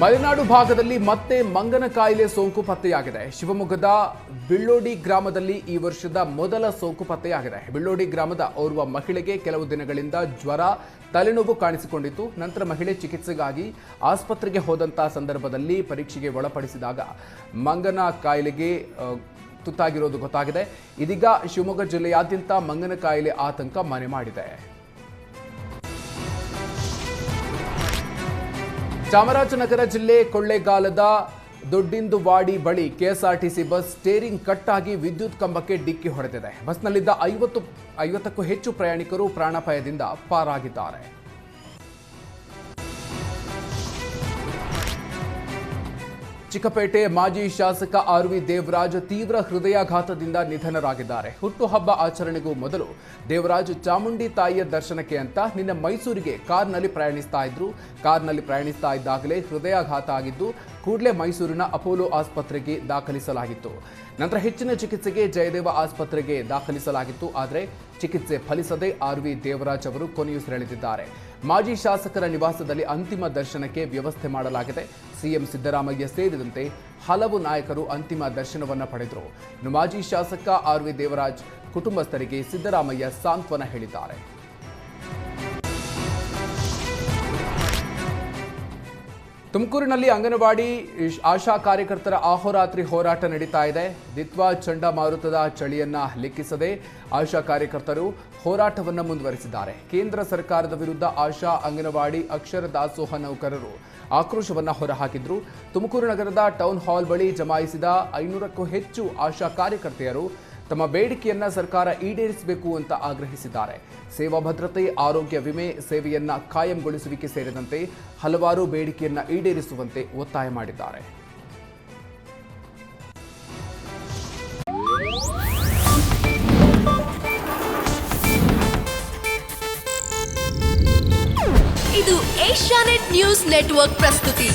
ಮಲೆನಾಡು ಭಾಗದಲ್ಲಿ ಮತ್ತೆ ಮಂಗನ ಕಾಯಿಲೆ ಸೋಂಕು ಪತ್ತೆಯಾಗಿದೆ. ಶಿವಮೊಗ್ಗದ ಬಿಳ್ಳೋಡಿ ಗ್ರಾಮದಲ್ಲಿ ಈ ವರ್ಷದ ಮೊದಲ ಸೋಂಕು ಪತ್ತೆಯಾಗಿದೆ. ಬಿಳ್ಳೋಡಿ ಗ್ರಾಮದ ಓರ್ವ ಮಹಿಳೆಗೆ ಕೆಲವು ದಿನಗಳಿಂದ ಜ್ವರ, ತಲೆನೋವು ಕಾಣಿಸಿಕೊಂಡಿತ್ತು. ನಂತರ ಮಹಿಳೆ ಚಿಕಿತ್ಸೆಗಾಗಿ ಆಸ್ಪತ್ರೆಗೆ ಹೋದಂತಹ ಸಂದರ್ಭದಲ್ಲಿ ಪರೀಕ್ಷೆಗೆ ಒಳಪಡಿಸಿದಾಗ ಮಂಗನ ಕಾಯಿಲೆಗೆ ತುತ್ತಾಗಿರೋದು ಗೊತ್ತಾಗಿದೆ. ಇದೀಗ ಶಿವಮೊಗ್ಗ ಜಿಲ್ಲೆಯಾದ್ಯಂತ ಮಂಗನ ಕಾಯಿಲೆ ಆತಂಕ ಮನೆ ಮಾಡಿದೆ. ಚಾಮರಾಜನಗರ ಜಿಲ್ಲೆ ಕೊಳ್ಳೇಗಾಲದ ದೊಡ್ಡಿಂದುವಾಡಿ ಬಳಿ ಕೆಎಸ್ಆರ್ಟಿಸಿ ಬಸ್ ಸ್ಟೇರಿಂಗ್ ಕಟ್ ಆಗಿ ವಿದ್ಯುತ್ ಕಂಬಕ್ಕೆ ಡಿಕ್ಕಿ ಹೊಡೆದಿದೆ. ಬಸ್ನಲ್ಲಿದ್ದ ಐವತ್ತು, ಐವತ್ತಕ್ಕೂ ಹೆಚ್ಚು ಪ್ರಯಾಣಿಕರು ಪ್ರಾಣಾಪಾಯದಿಂದ ಪಾರಾಗಿದ್ದಾರೆ. ಚಿಕ್ಕಪೇಟೆ ಮಾಜಿ ಶಾಸಕ ಆರ್ ವಿ ದೇವರಾಜ್ ತೀವ್ರ ಹೃದಯಾಘಾತದಿಂದ ನಿಧನರಾಗಿದ್ದಾರೆ. ಹುಟ್ಟುಹಬ್ಬ ಆಚರಣೆಗೂ ಮೊದಲು ದೇವರಾಜ್ ಚಾಮುಂಡಿ ತಾಯಿಯ ದರ್ಶನಕ್ಕೆ ಅಂತ ನಿನ್ನೆ ಮೈಸೂರಿಗೆ ಕಾರ್ನಲ್ಲಿ ಪ್ರಯಾಣಿಸ್ತಾ ಇದ್ರು. ಕಾರ್ನಲ್ಲಿ ಪ್ರಯಾಣಿಸ್ತಾ ಇದ್ದಾಗಲೇ ಹೃದಯಾಘಾತ ಆಗಿದ್ದು, ಕೂಡಲೇ ಮೈಸೂರಿನ ಅಪೋಲೋ ಆಸ್ಪತ್ರೆಗೆ ದಾಖಲಿಸಲಾಗಿತ್ತು. ನಂತರ ಹೆಚ್ಚಿನ ಚಿಕಿತ್ಸೆಗೆ ಜಯದೇವ ಆಸ್ಪತ್ರೆಗೆ ದಾಖಲಿಸಲಾಗಿತ್ತು. ಆದರೆ ಚಿಕಿತ್ಸೆ ಫಲಿಸದೆ ಆರ್ ವಿ ದೇವರಾಜ್ ಅವರು ಕೊನೆಯುಸಿರೆಳೆದಿದ್ದಾರೆ. ಮಾಜಿ ಶಾಸಕರ ನಿವಾಸದಲ್ಲಿ ಅಂತಿಮ ದರ್ಶನಕ್ಕೆ ವ್ಯವಸ್ಥೆ ಮಾಡಲಾಗಿದೆ. ಸಿಎಂ ಸಿದ್ದರಾಮಯ್ಯ ಸೇರಿದಂತೆ ಹಲವು ನಾಯಕರು ಅಂತಿಮ ದರ್ಶನವನ್ನು ಪಡೆದರು. ಮಾಜಿ ಶಾಸಕ ಆರ್ ವಿ ದೇವರಾಜ್ ಕುಟುಂಬಸ್ಥರಿಗೆ ಸಿದ್ದರಾಮಯ್ಯ ಸಾಂತ್ವನ ಹೇಳಿದ್ದಾರೆ. ತುಮಕೂರಿನಲ್ಲಿ ಅಂಗನವಾಡಿ ಆಶಾ ಕಾರ್ಯಕರ್ತರ ಆಹೋರಾತ್ರಿ ಹೋರಾಟ ನಡೀತಾ ಇದೆ. ದಿತ್ವಾ ಚಂಡಮಾರುತದ ಚಳಿಯನ್ನ ಲೆಕ್ಕಿಸದೆ ಆಶಾ ಕಾರ್ಯಕರ್ತರು ಹೋರಾಟವನ್ನು ಮುಂದುವರಿಸಿದ್ದಾರೆ. ಕೇಂದ್ರ ಸರ್ಕಾರದ ವಿರುದ್ಧ ಆಶಾ ಅಂಗನವಾಡಿ ಅಕ್ಷರ ದಾಸೋಹ ನೌಕರರು ಆಕ್ರೋಶವನ್ನು ಹೊರಹಾಕಿದ್ರು. ತುಮಕೂರು ನಗರದ ಟೌನ್ ಹಾಲ್ ಬಳಿ ಜಮಾಯಿಸಿದ ಐನೂರಕ್ಕೂ ಹೆಚ್ಚು ಆಶಾ ಕಾರ್ಯಕರ್ತೆಯರು ತಮ್ಮ ಬೇಡಿಕೆಯನ್ನ ಸರ್ಕಾರ ಈಡೇರಿಸಬೇಕು ಅಂತ ಆಗ್ರಹಿಸಿದ್ದಾರೆ. ಸೇವಾ ಭದ್ರತೆ, ಆರೋಗ್ಯ ವಿಮೆ ಸೇವೆಯನ್ನ ಕಾಯಂಗೊಳಿಸುವಿಕೆ ಸೇರಿದಂತೆ ಹಲವಾರು ಬೇಡಿಕೆಯನ್ನ ಈಡೇರಿಸುವಂತೆ ಒತ್ತಾಯ ಮಾಡಿದ್ದಾರೆ. ಇದು ಏಷ್ಯಾನೆಟ್ ನ್ಯೂಸ್ ನೆಟ್ವರ್ಕ್ ಪ್ರಸ್ತುತಿ.